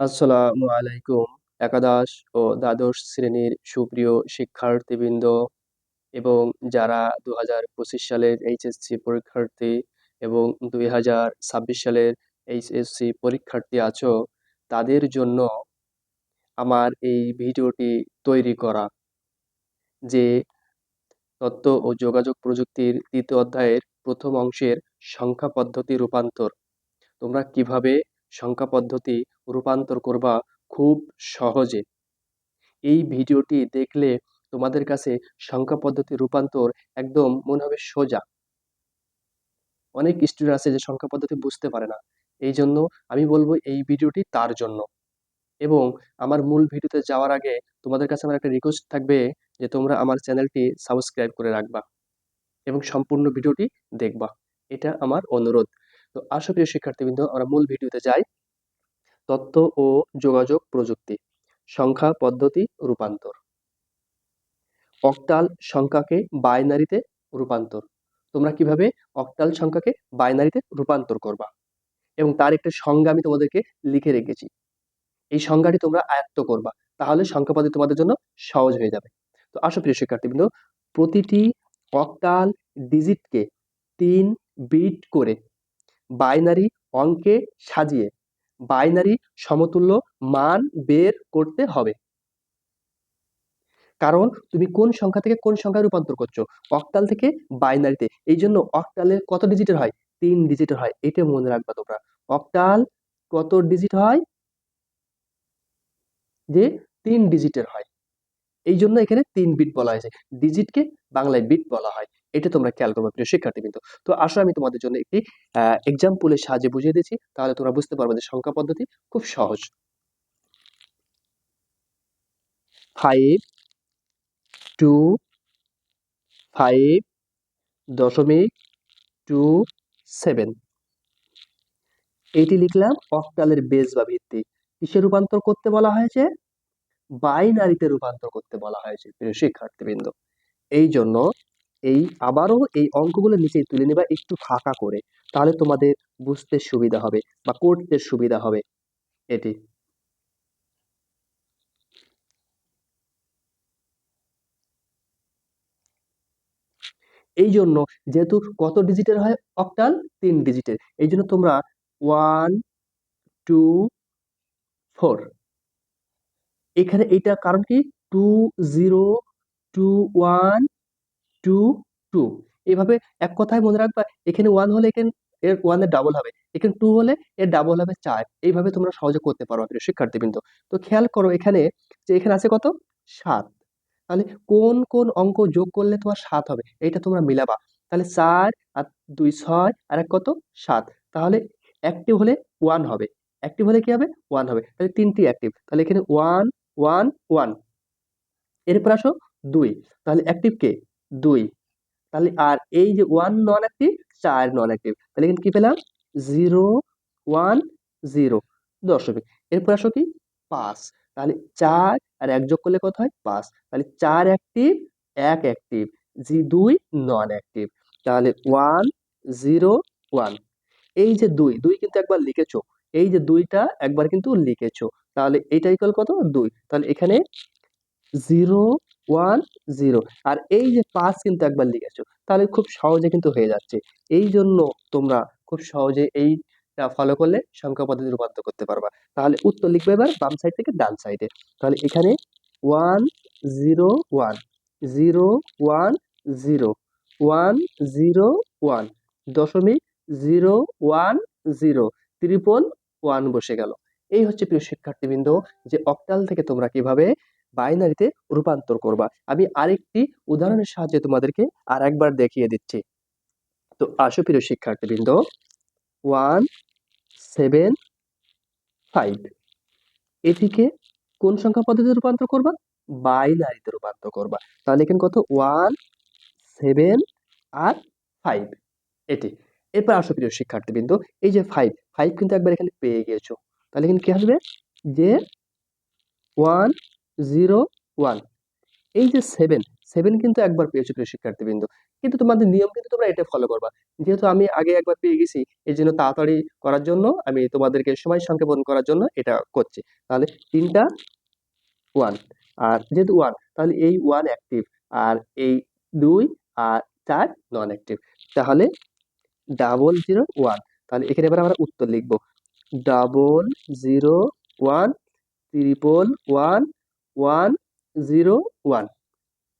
আসসালামু আলাইকুম, একাদশ ও দ্বাদশ শ্রেণির সুপ্রিয় শিক্ষার্থীবৃন্দ এবং যারা দু হাজার পঁচিশ সালের এইচএসসি পরীক্ষার্থী এবং দুই হাজার ছাব্বিশ সালের এইচএসসি পরীক্ষার্থী আছো, তাদের জন্য আমার এই ভিডিওটি তৈরি করা, যে তথ্য ও যোগাযোগ প্রযুক্তির তৃতীয় অধ্যায়ের প্রথম অংশের সংখ্যা পদ্ধতি রূপান্তর, তোমরা কীভাবে সংখ্যা পদ্ধতি রূপান্তর করবা খুব সহজে। এই ভিডিওটি দেখলে তোমাদের কাছে সংখ্যা পদ্ধতি রূপান্তর একদম মনে হবে সোজা। অনেক স্টুডেন্ট আছে যে সংখ্যা পদ্ধতি বুঝতে পারে না। এই জন্য আমি বলব এই ভিডিওটি তার জন্য। এবং আমার মূল ভিডিওতে যাওয়ার আগে তোমাদের কাছে আমার একটা রিকোয়েস্ট থাকবে যে তোমরা আমার চ্যানেলটি সাবস্ক্রাইব করে রাখবা এবং সম্পূর্ণ ভিডিওটি দেখবা। এটা আমার অনুরোধ। তো আসো প্রিয় শিক্ষার্থীবৃন্দ, আমরা মূল ভিডিওতে যাই। তথ্য ও যোগাযোগ প্রযুক্তি, সংখ্যা পদ্ধতি, রূপান্তর। অক্টাল সংখ্যাকে বাইনারিতে রূপান্তর। তোমরা কীভাবে অক্টাল সংখ্যাকে বাইনারিতে রূপান্তর করবা? এবং তার একটা সংজ্ঞা আমি তোমাদেরকে লিখে রেখেছি। এই সংজ্ঞাটি তোমরা আয়ত্ত করবা, তাহলে সংখ্যা পদ্ধতি তোমাদের জন্য সহজ হয়ে যাবে। তো আসো প্রিয় শিক্ষার্থীবৃন্দ, প্রতিটি অক্টাল ডিজিটকে তিন বিট করে বাইনারি অঙ্কে সাজিয়ে বাইনারি সমতুল্য মান বের করতে হবে। কারণ তুমি কোন সংখ্যা থেকে কোন সংখ্যায় রূপান্তর করছ? অক্টাল থেকে বাইনারিতে। এই জন্য অক্টালের কত ডিজিটের হয়? তিন ডিজিটের হয়। এটা মনে রাখবা তোমরা। অক্টাল কত ডিজিট হয়? যে তিন ডিজিটের হয়। এই জন্য এখানে তিন বিট বলা হয়েছে। ডিজিটকে বাংলায় বিট বলা হয়। এটা তোমরা খেয়াল করবে প্রিয় শিক্ষার্থী কিন্তু তো আসলে আমি তোমাদের জন্য একটি এক্সাম্পলের সাহায্যে বুঝিয়ে দিচ্ছি। তাহলে তোমরা বুঝতে পারবে যে সংখ্যা পদ্ধতি খুব সহজ। ফাইভ টু ফাইভ দশমিক টু সেভেন এইটি লিখলাম অক্টালের বেস বা ভিত্তি। কিসে রূপান্তর করতে বলা হয়েছে? বাইনারিতে রূপান্তর করতে বলা হয়েছে প্রিয় শিক্ষার্থীবৃন্দ। এই জন্য এই আবারও এই অঙ্কগুলো নিচে তুলে নেবা একটু ফাঁকা করে। তাহলে তোমাদের বুঝতে সুবিধা হবে বা করতে সুবিধা হবে এটি। এই জন্য যেহেতু কত ডিজিটের হয়? অক্টাল তিন ডিজিটের। এই জন্য তোমরা ওয়ান, টু, ফোর। এখানে এইটা কারণ কি? Two, zero, two, one two two এইভাবে এক কথায় মনে রাখবা, এখানে ওয়ান হলে এখানে, এর ওয়ানের ডাবল হবে। এখানে টু হলে এর ডাবল হবে চার। এইভাবে তোমরা সহজে করতে পারো প্রিয় শিক্ষার্থীবৃন্দ। তো খেয়াল করো এখানে যে এখানে আছে কত? সাত। তাহলে কোন কোন অঙ্ক যোগ করলে তোমার সাত হবে? এইটা তোমরা মিলাবা। তাহলে চার আর দুই ছয় আর এক কত? সাত। তাহলে অ্যাক্টিভ হলে ওয়ান হবে। অ্যাক্টিভ হলে কি হবে? ওয়ান হবে। তাহলে তিনটি অ্যাক্টিভ তাহলে এখানে ওয়ান ওয়ান ওয়ান এরপর আসো দুই। তাহলে অ্যাক্টিভ কে? দুই। তাহলে আর এই যে ওয়ান নন অ্যাক্টিভ চার নন অ্যাক্টিভ তাহলে এখানে কি পেলাম? জিরো ওয়ান জিরো দশমিক। এরপর আসো কি? পাঁচ। তাহলে চার আর এক যোগ করলে কত হয়? পাঁচ। তাহলে চার অ্যাক্টিভ এক অ্যাক্টিভ জি দুই নন অ্যাক্টিভ তাহলে ওয়ান জিরো ওয়ান এই যে দুই দুই কিন্তু একবার লিখেছো। এই যে দুইটা একবার কিন্তু লিখেছো। তাহলে এইটা ইকাল কত? দুই। তাহলে এখানে জিরো ওয়ান জিরো আর এই যে পাঁচ কিন্তু একবার লিখেছো তাহলে খুব সহজে কিন্তু হয়ে যাচ্ছে। এই জন্য তোমরা খুব সহজে এই ফলো করলে সংখ্যা পদ্ধতি রূপান্তর করতে পারবা। তাহলে উত্তর লিখবে এবার বাম সাইড থেকে ডান সাইডে তাহলে এখানে one zero one zero one zero one zero one দশমিক zero one zero triple one বসে গেল। এই হচ্ছে প্রিয় শিক্ষার্থীবৃন্দ, যে অক্টাল থেকে তোমরা কীভাবে বাইনারিতে রূপান্তর করবা। আমি আরেকটি উদাহরণের সাহায্যে তোমাদেরকে আর একবার দেখিয়ে দিচ্ছি। তো আসো প্রিয় শিক্ষার্থীবৃন্দ ওয়ান সেভেন ফাইভ এটিকে কোন সংখ্যা পদ্ধতিতে রূপান্তর করবা? বাইনারিতে রূপান্তর করবা। তাহলে এখানে কত? ওয়ান সেভেন আর ফাইভ এটি। এরপর আসো প্রিয় শিক্ষার্থীবৃন্দ, এই যে ফাইভ ফাইভ কিন্তু একবার এখানে পেয়ে গিয়েছো তাহলে এখানে কি আসবে? যে ওয়ান জিরো, ওয়ান। এই যে সেভেন সেভেন কিন্তু একবার পেয়েছ প্রিয় শিক্ষার্থীবৃন্দ। কিন্তু তোমাদের নিয়ম কিন্তু তোমরা এটা ফলো করবা। যেহেতু আমি আগে একবার পেয়ে গেছি এই জন্য তাড়াতাড়ি করার জন্য, আমি তোমাদেরকে সময় সংক্ষেপণ করার জন্য এটা করছি। তাহলে তিনটা, ওয়ান। আর যেহেতু ওয়ান, তাহলে এই ওয়ান অ্যাক্টিভ আর এই দুই, আর চার নন অ্যাক্টিভ তাহলে ডাবল জিরো ওয়ান তাহলে এখানে এবার আমরা উত্তর লিখব। Double zero one triple one one zero one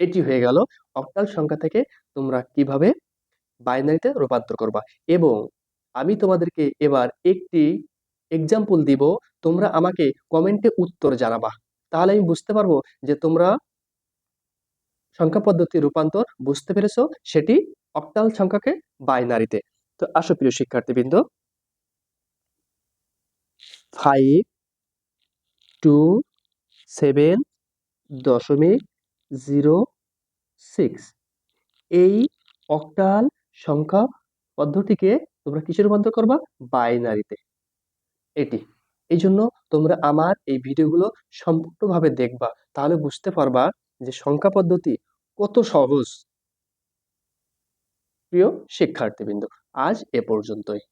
এটি হয়ে গেল অক্টাল সংখ্যা থেকে তোমরা কীভাবে বাইনারিতে রূপান্তর করবা। এবং আমি তোমাদেরকে এবার একটি এক্সাম্পল দিব, তোমরা আমাকে কমেন্টে উত্তর জানাবা। তাহলে আমি বুঝতে পারব যে তোমরা সংখ্যা পদ্ধতি রূপান্তর বুঝতে পেরেছ, সেটি অক্টাল সংখ্যাকে বাইনারিতে। তো আসো প্রিয় শিক্ষার্থীবৃন্দ। ফাইভ টু সেভেন দশমিক জিরো সিক্স। এই অক্টাল সংখ্যা পদ্ধতিকে তোমরা কিসে রূপান্তর করবা? বাইনারিতে। এটি। এই জন্য তোমরা আমার এই ভিডিওগুলো সম্পূর্ণভাবে দেখবা। তাহলে বুঝতে পারবা যে সংখ্যা পদ্ধতি কত সহজ। প্রিয় শিক্ষার্থীবৃন্দ, আজ এ পর্যন্তই।